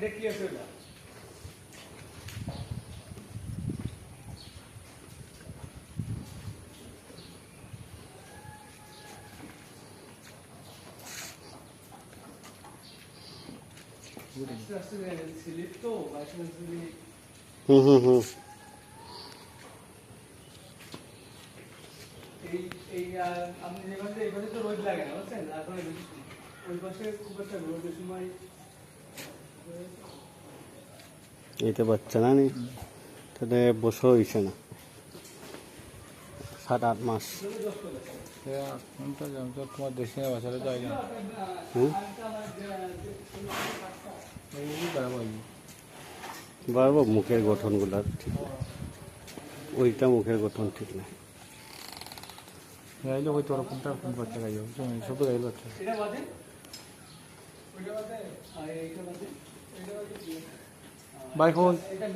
দেখি আছে ওটা আস্তে আস্তে স্লিপ তো বাইসাল স্লিপ। হুম হুম হুম। এই এই আপনি যে পাশে তো রোদ লাগে না বুঝছেন? ওই পাশে খুব একটা রোদের সময় এতে বাচ্চা না নি তাহলে বছর হয়েছে না। সাত আট মাস। তোমার দেশে না। হয় বারবার মুখের গঠনগুলো ঠিক না ওইটা মুখের গঠন ঠিক না গাইলে হয়তো ওরা কোনটা গাইল সব গাইল বাচ্চা এটা